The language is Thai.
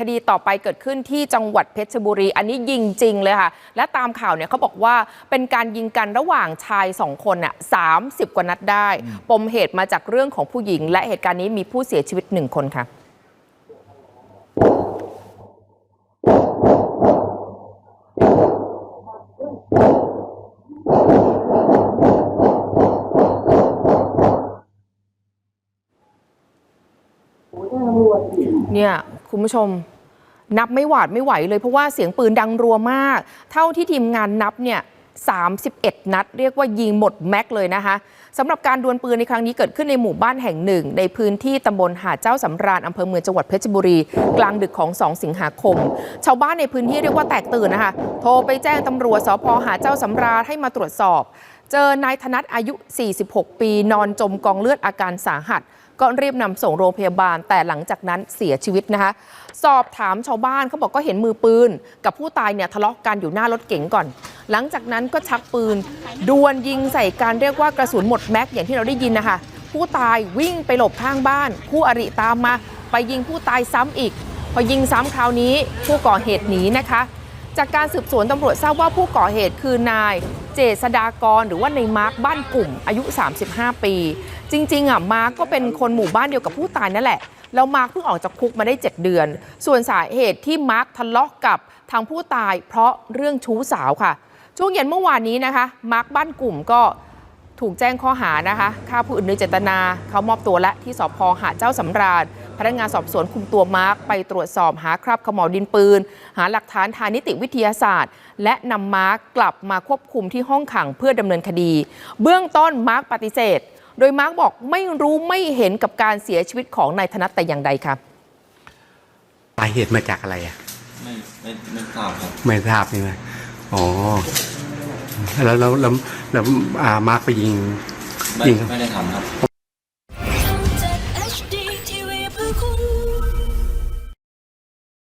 คดีต่อไปเกิดขึ้นที่จังหวัดเพชรบุรี อันนี้ยิงจริงเลยค่ะ และตามข่าวเนี่ยเขาบอกว่าเป็นการยิงกันระหว่างชายสองคนน่ะสามสิบกว่านัดได้ ปมเหตุมาจากเรื่องของผู้หญิง และเหตุการณ์นี้มีผู้เสียชีวิตหนึ่งคนค่ะเนี่ย คุณผู้ชม นับไม่หวาดไม่ไหวเลยเพราะว่าเสียงปืนดังรัวมาก เท่าที่ทีมงานนับเนี่ย 31 นัด เรียกว่ายิงหมดแม็กเลยนะคะสำหรับการดวลปืนในครั้งนี้เกิดขึ้นในหมู่บ้านแห่งหนึ่ง ในพื้นที่ตำบลหาดเจ้าสำราญอำเภอเมืองจังหวัดเพชรบุรี กลางดึกของ 2 สิงหาคม ชาวบ้านในพื้นที่เรียกว่าแตกตื่นนะคะ โทรไปแจ้งตำรวจสพหาดเจ้าสำราญให้มาตรวจสอบ เจอนายธนัทอายุ 46 ปี นอนจมกองเลือดอาการสาหัสก็รีบนำส่งโรงพยาบาลแต่หลังจากนั้นเสียชีวิตนะคะ สอบถามชาวบ้านเขาบอกก็เห็นมือปืน กับผู้ตายเนี่ยทะเลาะกันอยู่หน้ารถเก๋งก่อน หลังจากนั้นก็ชักปืน ดวลยิงใส่การเรียกว่ากระสุนหมดแม็กอย่างที่เราได้ยินนะคะ ผู้ตายวิ่งไปหลบข้างบ้าน คู่อริตามมา ไปยิงผู้ตายซ้ำอีก พอยิงซ้ำคราวนี้ผู้ก่อเหตุหนีนะคะ จากการสืบสวนตำรวจทราบว่าผู้ก่อเหตุคือนายเจษดากรหรือว่าในมาร์คบ้านกลุ่มอายุ 35 ปี จริงๆอะมาร์คก็เป็นคนหมู่บ้านเดียวกับผู้ตายนั่นแหละแล้วมาร์คเพิ่งออกจากคุกมาได้ 7 เดือน ส่วนสาเหตุที่มาร์คทะเลาะกับทางผู้ตายเพราะเรื่องชู้สาวค่ะ ช่วงเย็นเมื่อวานนี้นะคะ มาร์คบ้านกลุ่มก็ถูกแจ้งข้อหานะคะฆ่าผู้อื่นโดยเจตนา เขามอบตัวและที่สพหาดเจ้าสำราญพนักงานสอบสวนคุมตัวมาร์คไปตรวจสอบหาคราบเขม่าวดินปืน หาหลักฐานทางนิติวิทยาศาสตร์ และนำมาร์คกลับมาควบคุมที่ห้องขังเพื่อดำเนินคดี เบื้องต้นมาร์คปฏิเสธ โดยมาร์คบอกไม่รู้ไม่เห็นกับการเสียชีวิตของนายธนัทแต่อย่างใดค่ะสาเหตุมาจากอะไรอะไม่ไม่ไม่ทราบครับไม่ทราบใช่ไหม อ๋อแล้วแล้วแล้วแล้วอ่ามาร์คไปยิง ไม่ยิงครับ ไม่ได้ทำครับ